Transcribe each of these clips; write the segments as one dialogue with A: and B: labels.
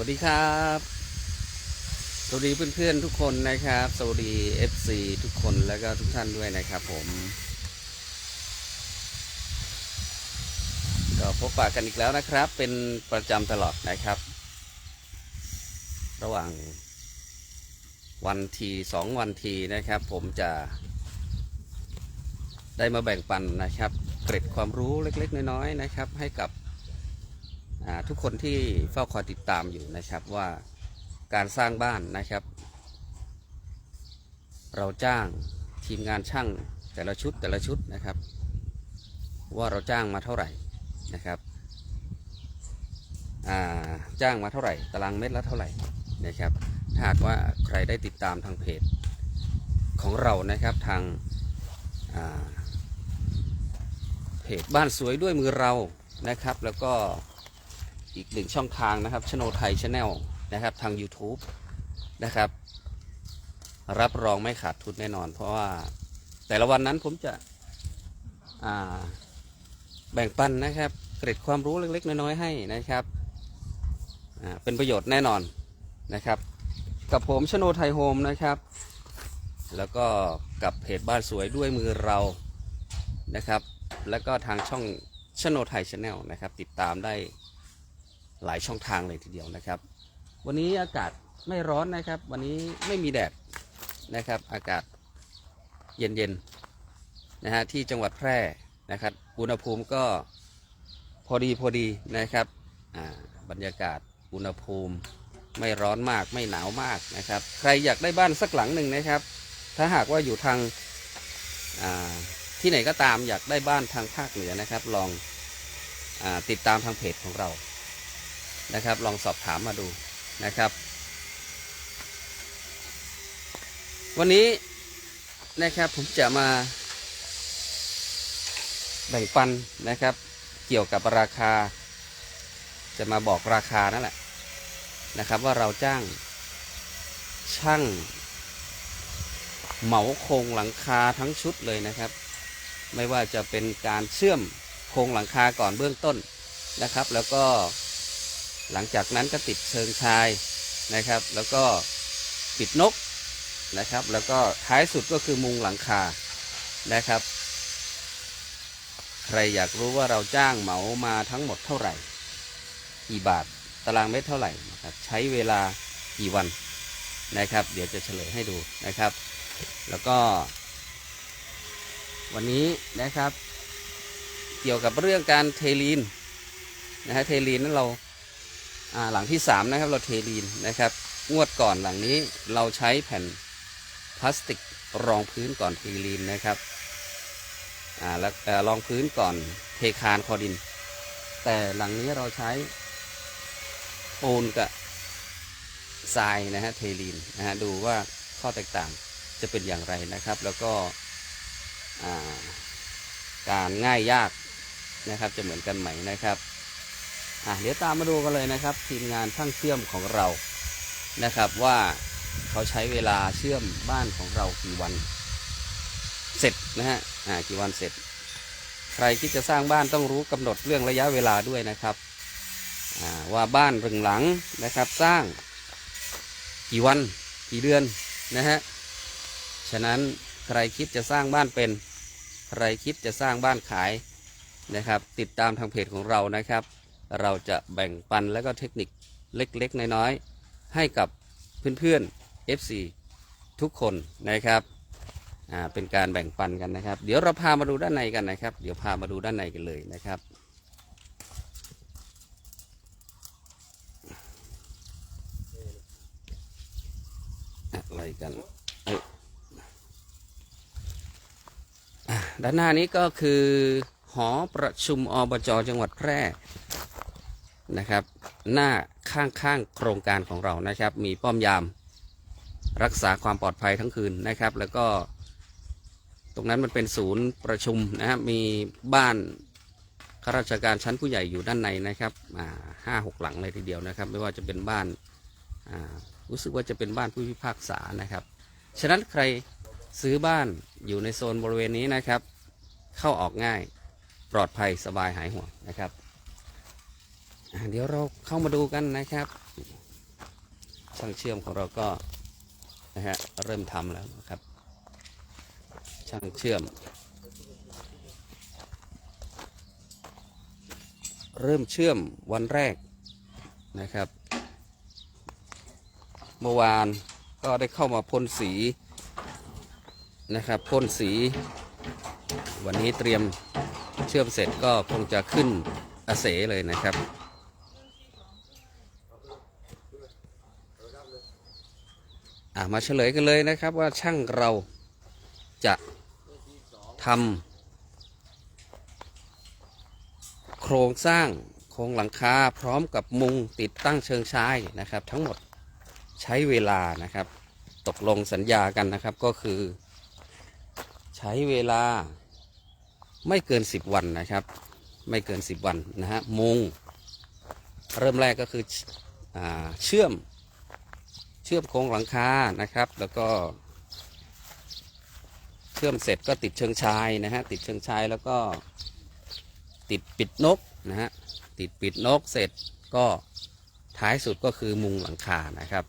A: วัสดีครับ สวัสดีเพื่อนๆทุกคนนะครับ สวัสดี FC ทุกคนแล้วก็ทุกท่านด้วยนะครับผม ก็พบปะกันอีกแล้วนะครับ เป็นประจำตลอดนะครับ ระหว่างวันทีสองวันทีนะครับ ผมจะได้มาแบ่งปันนะครับ เกร็ดความรู้เล็กๆ น้อยๆนะครับ ให้กับ ทุกคนที่เฝ้าคอยติดตามอยู่นะครับว่าการสร้างบ้านนะครับ เราจ้างทีมงานช่างแต่ละชุดแต่ละชุดนะครับ ว่าเราจ้างมาเท่าไหร่นะครับจ้างมาเท่าไหร่ ตารางเมตรละเท่าไหร่นะครับ ถ้าหากว่าใครได้ติดตามทางเพจของเรานะครับทางาเพจบ้านสวยด้วยมือเรานะครับ แล้วก็ อีกหนึ่งช่องทางนะครับชโนไทยชาแนลนะครับทาง YouTube นะครับ รับรองไม่ขาดทุนแน่นอน เพราะว่าแต่ละวันนั้นผมจะแบ่งปันนะครับเกร็ดความรู้เล็ก ๆ น้อยๆให้นะครับเป็นประโยชน์แน่นอนนะครับ กับผมชโนไทยโฮมนะครับ แล้วก็กับเพจบ้านสวยด้วยมือเรานะครับ แล้วก็ทางช่องชโนไทยชาแนลนะครับ ติดตามได้ หลายช่องทางเลยทีเดียวนะครับ วันนี้อากาศไม่ร้อนนะครับ วันนี้ไม่มีแดดนะครับ อากาศเย็นๆนะฮะที่จังหวัดแพร่นะครับ อุณหภูมิก็พอดีพอดีนะครับอ่าบรรยากาศอุณหภูมิไม่ร้อนมากไม่หนาวมากนะครับ ใครอยากได้บ้านสักหลังหนึ่งนะครับ ถ้าหากว่าอยู่ทางาที่ไหนก็ตามอยากได้บ้านทางภาคเหนือนะครับ ลองอติดตามทางเพจของเรา นะครับ ลองสอบถามมาดูนะครับ วันนี้นะครับผมจะมา แบ่งปันนะครับ เกี่ยวกับราคา จะมาบอกราคานั่นแหละนะครับ ว่าเราจ้างช่างเหมาโครงหลังคาทั้งชุดเลยนะครับ ไม่ว่าจะเป็นการเชื่อมโครงหลังคาก่อนเบื้องต้นนะครับ แล้วก็ หลังจากนั้นก็ติดเชิงชายนะครับ แล้วก็ปิดนกนะครับ แล้วก็ท้ายสุดก็คือมุงหลังคานะครับ ใครอยากรู้ว่าเราจ้างเหมามาทั้งหมดเท่าไหร่ กี่บาทตารางเมตรเท่าไหร่นะครับใช้เวลากี่วันนะครับ เดี๋ยวจะเฉลยให้ดูนะครับ แล้วก็ วันนี้นะครับ เกี่ยวกับเรื่องการเทลีนนะฮะเทลีนนั้นเราอ่า หลังที่สามนะครับเราเทลีนนะครับ งวดก่อนหลังนี้เราใช้แผ่นพลาสติกรองพื้นก่อนเทลีนนะครับอ่าแล้วรองพื้นก่อนเทคานคอดิน แต่หลังนี้เราใช้ปูนกับทรายนะฮะเทลีนนะฮะดูว่าข้อแตกต่างจะเป็นอย่างไรนะครับ แล้วก็การง่ายยากนะครับจะเหมือนกันไหมนะครับ อะเดี๋ยวตามมาดูกันเลยนะครับ ทีมงานช่างเชื่อมของเรานะครับว่าเขาใช้เวลาเชื่อมบ้านของเรากี่วัน เสร็จนะฮะอ่ากี่วันเสร็จ ใครที่จะสร้างบ้านต้องรู้กำหนดเรื่องระยะเวลาด้วยนะครับอ่าว่าบ้านรึงหลังนะครับ สร้างกี่วันกี่เดือนนะฮะฉะนั้นใครคิดจะสร้างบ้านเป็น ใครคิดจะสร้างบ้านขายนะครับ ติดตามทางเพจของเรานะครับ เราจะแบ่งปันแล้วก็เทคนิคเล็กๆ น้อยๆ ให้กับเพื่อนๆ FC ทุกคนนะครับอ่าเป็นการแบ่งปันกันนะครับ เดี๋ยวเราพามาดูด้านในกันนะครับ เดี๋ยวพามาดูด้านในกันเลยนะครับอะไรกันเออด้านหน้านี้ก็คือหอประชุมอบจจังหวัดแพร่ นะครับ หน้าข้างข้างๆโครงการของเรานะครับ มีป้อมยาม รักษาความปลอดภัยทั้งคืนนะครับ แล้วก็ ตรงนั้นมันเป็นศูนย์ประชุมนะครับมีบ้านข้าราชการชั้นผู้ใหญ่อยู่ด้านในนะครับห้าหกหลังเลยทีเดียวนะครับ ไม่ว่าจะเป็นบ้านรู้สึกว่าจะเป็นบ้านผู้พิพากษานะครับ ฉะนั้นใครซื้อบ้านอยู่ในโซนบริเวณนี้นะครับ เข้าออกง่ายปลอดภัยสบายหายห่วงนะครับ เดี๋ยวเราเข้ามาดูกันนะครับ ช่างเชื่อมของเราก็นะฮะเริ่มทำแล้วนะครับ ช่างเชื่อม เริ่มเชื่อมวันแรกนะครับ เมื่อวานก็ได้เข้ามาพ่นสีนะครับพ่นสี วันนี้เตรียมเชื่อมเสร็จก็คงจะขึ้นอาเสเลยนะครับ อะมาเฉลยกันเลยนะครับว่าช่างเราจะทำโครงสร้างโครงหลังคาพร้อมกับมุงติดตั้งเชิงชายนะครับ ทั้งหมดใช้เวลานะครับ ตกลงสัญญากันนะครับก็คือ ใช้เวลาไม่เกิน 10 วันนะครับ ไม่เกิน 10 วันนะฮะมุง เริ่มแรกก็คืออเชื่อม เชื่อมโครงหลังคานะครับ แล้วก็ เชื่อมเสร็จก็ติดเชิงชายนะฮะติดเชิงชายแล้วก็ ติดปิดนกนะฮะติดปิดนกเสร็จก็ท้ายสุดก็คือมุงหลังคานะครับ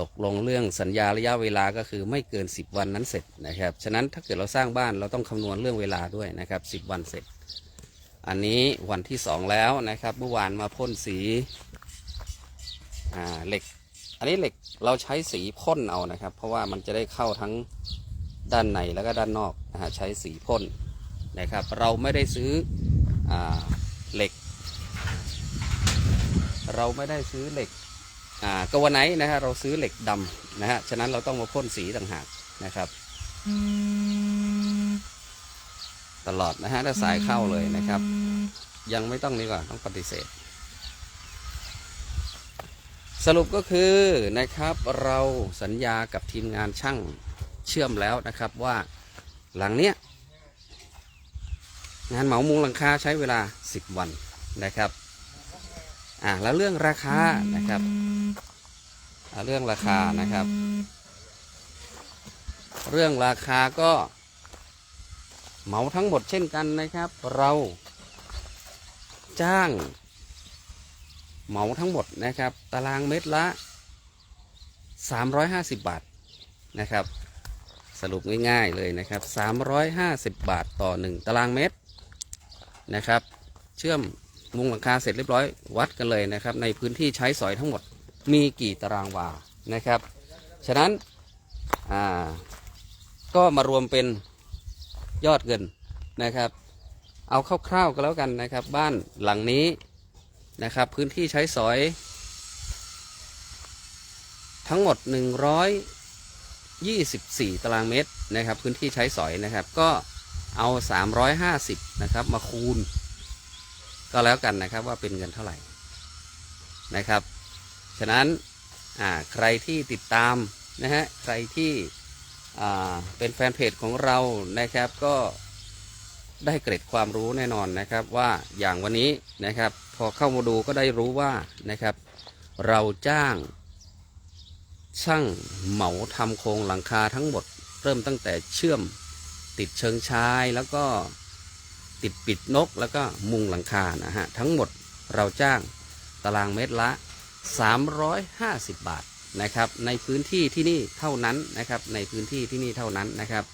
A: ตกลงเรื่องสัญญาระยะเวลาก็คือไม่เกิน 10 วันนั้นเสร็จนะครับ ฉะนั้นถ้าเกิดเราสร้างบ้านเราต้องคำนวณเรื่องเวลาด้วยนะครับ 10 วันเสร็จ อันนี้วันที่2แล้วนะครับ เมื่อวานมาพ่นสีอ่าเหล็ก อันนี้เหล็กเราใช้สีพ่นเอานะครับ เพราะว่ามันจะได้เข้าทั้งด้านในแล้วก็ด้านนอกนะฮะใช้สีพ่นนะครับ เราไม่ได้ซื้ออาเหล็ก เราไม่ได้ซื้อเหล็กอ่ากวไนท์นะฮะเราซื้อเหล็กดำนะฮะฉะนั้นเราต้องมาพ่นสีต่างหากนะครับ ตลอดนะฮะถ้าสายเข้าเลยนะครับ ยังไม่ต้องนี่ก่อนต้องปฏิเสธ สรุปก็คือนะครับเราสัญญากับทีมงานช่างเชื่อมแล้วนะครับว่าหลังเนี้ยงานเหมามุงหลังคาใช้เวลา 10 วันนะครับอ่าแล้วเรื่องราคานะครับเรื่องราคานะครับ เรื่องราคาก็ เหมาทั้งหมดเช่นกันนะครับ เราจ้าง เหมาทั้งหมดนะครับ ตารางเมตรละ 350 บาทนะครับ สรุปง่ายๆเลยนะครับ 350 บาทต่อ 1 ตารางเมตรนะครับ เชื่อมมุงหลังคาเสร็จเรียบร้อยวัดกันเลยนะครับ ในพื้นที่ใช้สอยทั้งหมดมีกี่ตารางวานะครับ ฉะนั้นก็มารวมเป็น ยอดเงินนะครับ เอาคร่าวๆก็แล้วกันนะครับ บ้านหลังนี้นะครับ พื้นที่ใช้สอย ทั้งหมด 124 ตารางเมตรนะครับ พื้นที่ใช้สอยนะครับก็เอา 350 นะครับมาคูณ ก็แล้วกันนะครับว่าเป็นเงินเท่าไหร่นะครับ ฉะนั้นใครที่ติดตามนะฮะใครที่ เป็นแฟนเพจของเรานะครับก็ได้เกร็ดความรู้แน่นอนนะครับว่าอย่างวันนี้นะครับ พอเข้ามาดูก็ได้รู้ว่านะครับ เราจ้าง ช่างเหมาทำโครงหลังคาทั้งหมด เริ่มตั้งแต่เชื่อมติดเชิงชายแล้วก็ติดปิดนกแล้วก็มุงหลังคานะฮะทั้งหมดเราจ้างตารางเมตรละ 350 บาท นะครับ ในพื้นที่ที่นี่เท่านั้นนะครับ ในพื้นที่ที่นี่เท่านั้นนะครับ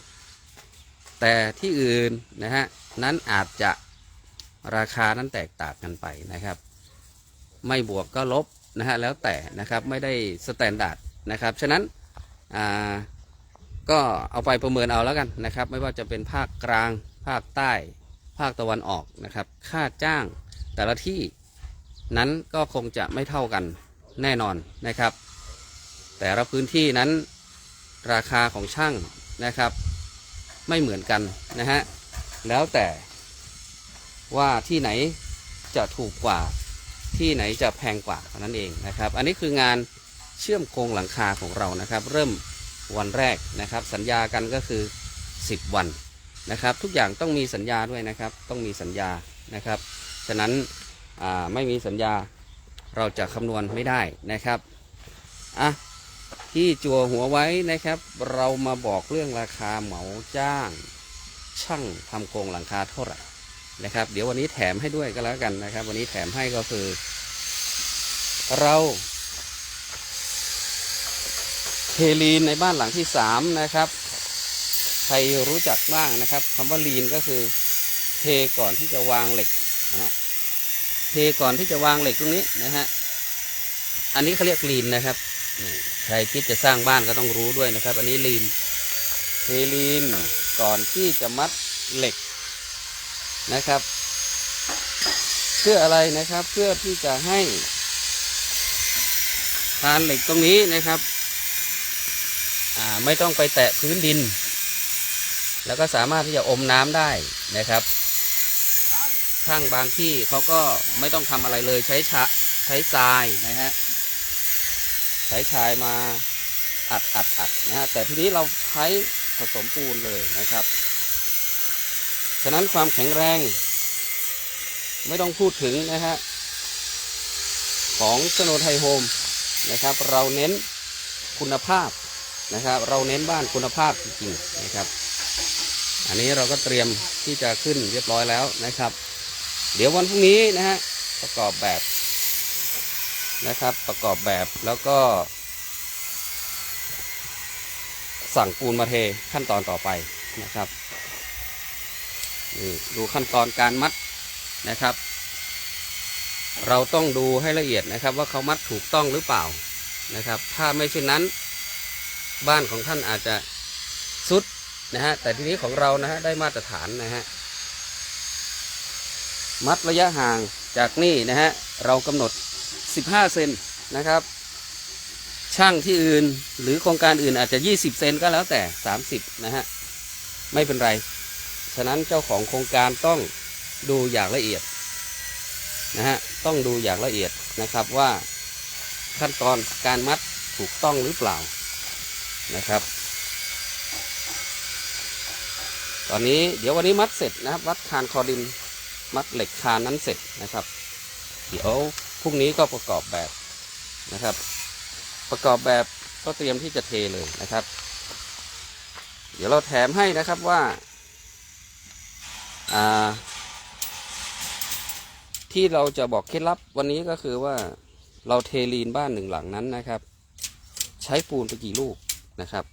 A: แต่ที่อื่นนะฮะนั้นอาจจะราคานั้นแตกต่างกันไปนะครับ ไม่บวกก็ลบนะฮะแล้วแต่นะครับไม่ได้สแตนดาร์ดนะครับฉะนั้นอ่าก็เอาไปประเมินเอาแล้วกันนะครับ ไม่ว่าจะเป็นภาคกลางภาคใต้ ภาคตะวันออกนะครับ ค่าจ้างแต่ละที่นั้นก็คงจะไม่เท่ากันแน่นอนนะครับ แต่ละพื้นที่นั้นราคาของช่างนะครับ ไม่เหมือนกันนะฮะแล้วแต่ว่าที่ไหนจะถูกกว่าที่ไหนจะแพงกว่าเท่านั้นเองนะครับ อันนี้คืองานเชื่อมโครงหลังคาของเรานะครับ เริ่มวันแรกนะครับ สัญญากันก็คือ 10 วันนะครับ ทุกอย่างต้องมีสัญญาด้วยนะครับ ต้องมีสัญญานะครับ ฉะนั้นไม่มีสัญญาเราจะคำนวณไม่ได้นะครับอะ ที่จัวหัวไว้นะครับ เรามาบอกเรื่องราคาเหมาจ้าง ช่างทำโครงหลังคาเท่าไหร่นะครับ เดี๋ยววันนี้แถมให้ด้วยก็แล้วกันนะครับ วันนี้แถมให้ก็คือ เราเทลีนในบ้านหลังที่สามนะครับ ใครรู้จักบ้างนะครับคำว่าลีนก็คือ เทก่อนที่จะวางเหล็กนะฮะเทก่อนที่จะวางเหล็กตรงนี้นะฮะอันนี้เขาเรียกลีนนะครับนี่ ใครคิดจะสร้างบ้านก็ต้องรู้ด้วยนะครับ อันนี้ลีนเทลีนก่อนที่จะมัดเหล็กนะครับ เพื่ออะไรนะครับเพื่อที่จะให้คานเหล็กตรงนี้นะครับไม่ต้องไปแตะพื้นดิน แล้วก็สามารถที่จะอมน้ำได้นะครับช่างบางที่เขาก็ไม่ต้องทำอะไรเลยใช้ชะใช้ทรายนะฮะ ใช้ชายมาอัดอัดอัดนะฮะแต่ทีนี้เราใช้ผสมปูนเลยนะครับ ฉะนั้นความแข็งแรง ไม่ต้องพูดถึงนะฮะของสโนไทยโฮมนะครับ เราเน้นคุณภาพนะครับ เราเน้นบ้านคุณภาพจริงๆนะครับ อันนี้เราก็เตรียมที่จะขึ้นเรียบร้อยแล้วนะครับ เดี๋ยววันพรุ่งนี้นะฮะประกอบแบบ นะครับ ประกอบแบบแล้วก็ สั่งปูนมาเทขั้นตอนต่อไปนะครับนี่ดูขั้นตอนการมัดนะครับ เราต้องดูให้ละเอียดนะครับ ว่าเขามัดถูกต้องหรือเปล่านะครับ ถ้าไม่เช่นนั้น บ้านของท่านอาจจะสุดนะฮะแต่ทีนี้ของเรานะฮะได้มาตรฐานนะฮะมัดระยะห่างจากนี่นะฮะเรากำหนด 15 เซนนะครับ ช่างที่อื่นหรือโครงการอื่นอาจจะ 20 เซนก็แล้วแต่ 30 นะฮะ ไม่เป็นไร ฉะนั้นเจ้าของโครงการต้องดูอย่างละเอียดนะฮะ ต้องดูอย่างละเอียดนะครับว่าขั้นตอนการมัดถูกต้องหรือเปล่านะครับ ตอนนี้เดี๋ยววันนี้มัดเสร็จนะครับวัดคานคอดินมัดเหล็กคานนั้นเสร็จนะครับ เดี๋ยว พรุ่งนี้ก็ประกอบแบบนะครับ ประกอบแบบก็เตรียมที่จะเทเลยนะครับ เดี๋ยวเราแถมให้นะครับว่าที่เราจะบอกเคล็ดลับวันนี้ก็คือว่าเราเทลีนบ้านหนึ่งหลังนั้นนะครับ ใช้ปูนไปกี่ลูกนะครับ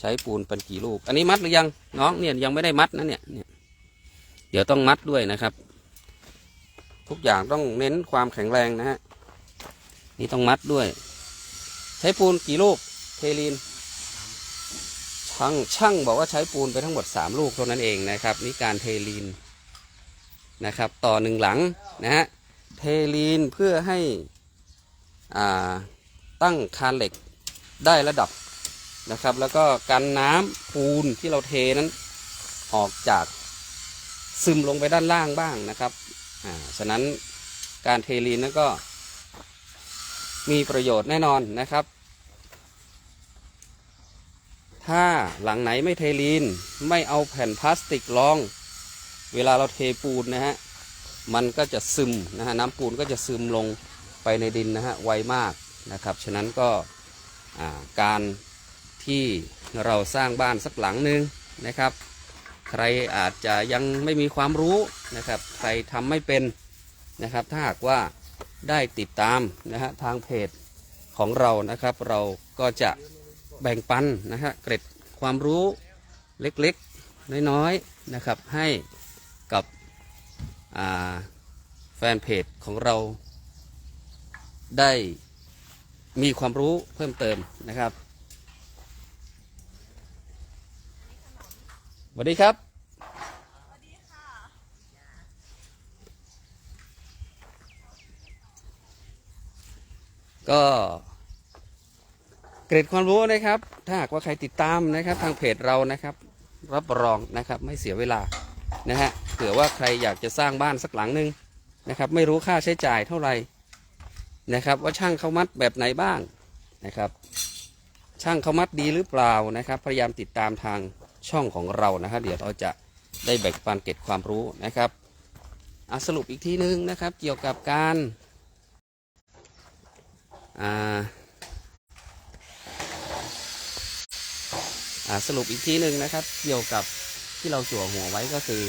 A: ใช้ปูนเป็นกี่ลูก อันนี้มัดหรือยังน้องเนี่ยยังไม่ได้มัดนะเนี่ยเดี๋ยวต้องมัดด้วยนะครับ ทุกอย่างต้องเน้นความแข็งแรงนะฮะ นี่ต้องมัดด้วย ใช้ปูนกี่ลูกเทลีนช่างช่างบอกว่าใช้ปูนไปทั้งหมดสามลูกเท่านั้นเองนะครับ นี่การเทลีนนะครับ ต่อหนึ่งหลังนะฮะเทลีนเพื่อให้อ่าตั้งคานเหล็กได้ระดับนะครับ แล้วก็กันน้ำปูนที่เราเทนั้นออกจากซึมลงไปด้านล่างบ้างนะครับ อ่าฉะนั้นการเทลีนนั้นก็มีประโยชน์แน่นอนนะครับ ถ้าหลังไหนไม่เทลีนไม่เอาแผ่นพลาสติกรอง เวลาเราเทปูนนะฮะมันก็จะซึมนะฮะน้ำปูนก็จะซึมลงไปในดินนะฮะไวมากนะครับ ฉะนั้นก็การที่เราสร้างบ้านสักหลังหนึ่งนะครับ ใครอาจจะยังไม่มีความรู้นะครับ ใครทำไม่เป็นนะครับ ถ้าหากว่าได้ติดตามนะฮะทางเพจของเรานะครับ เราก็จะแบ่งปันนะฮะเกร็ดความรู้เล็กๆ น้อยๆนะครับให้กับแฟนเพจของเราได้มีความรู้เพิ่มเติมนะครับ วัสดีครับก็ เกร็ดความรู้นะครับ ถ้าหากว่าใครติดตามนะครับ ทางเพจเรานะครับ รับรองนะครับ ไม่เสียเวลานะฮะเผื่อว่าใครอยากจะสร้างบ้านสักหลังหนึ่งนะครับ ไม่รู้ค่าใช้จ่ายเท่าไหร่นะครับ ว่าช่างเขามัดแบบไหนบ้างนะครับ ช่างเขามัดดีหรือเปล่านะครับ พยายามติดตามทาง ช่องของเรานะครับเดี๋ยวเราจะได้แบ่งปันเก็บความรู้นะครับสรุปอีกทีนึงนะครับเกี่ยวกับการสรุปอีกทีหนึ่งนะครับ เกี่ยวกับที่เราจั่วหัวไว้ก็คือ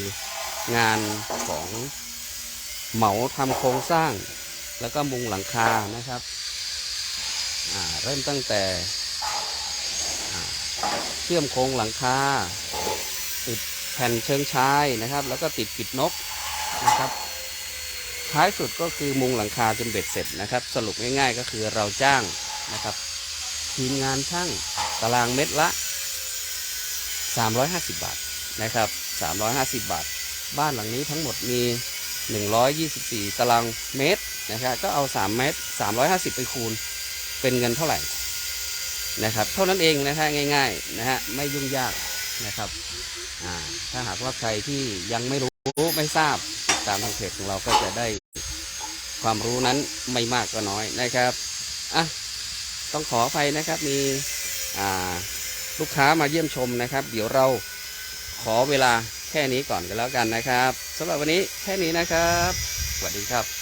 A: งานของเหมาทำโครงสร้าง แล้วก็มุงหลังคานะครับเริ่มตั้งแต่ เชื่อมโครงหลังคาติดแผ่นเชิงชายนะครับ แล้วก็ติดปิดนกนะครับ ท้ายสุดก็คือมุงหลังคาจนเบ็ดเสร็จนะครับ สรุปง่ายๆก็คือเราจ้างนะครับ ทีมงานช่างตารางเม็ดละ 350 บาทนะครับ 350 บาท บ้านหลังนี้ทั้งหมดมี 124 ตารางเมตรนะครับก็เอา 3 เมตร 350 ไปคูณ เป็นเงินเท่าไหร่ นะครับเท่านั้นเองนะฮะง่ายๆนะฮะไม่ยุ่งยากนะครับถ้าหากว่าใครที่ยังไม่รู้ไม่ทราบติดตามทางเพจของเราก็จะได้ความรู้นั้นไม่มากก็น้อยนะครับอะต้องขออภัยนะครับมีลูกค้ามาเยี่ยมชมนะครับ เดี๋ยวเราขอเวลาแค่นี้ก่อนกันแล้วกันนะครับสำหรับวันนี้แค่นี้นะครับ สวัสดีครับ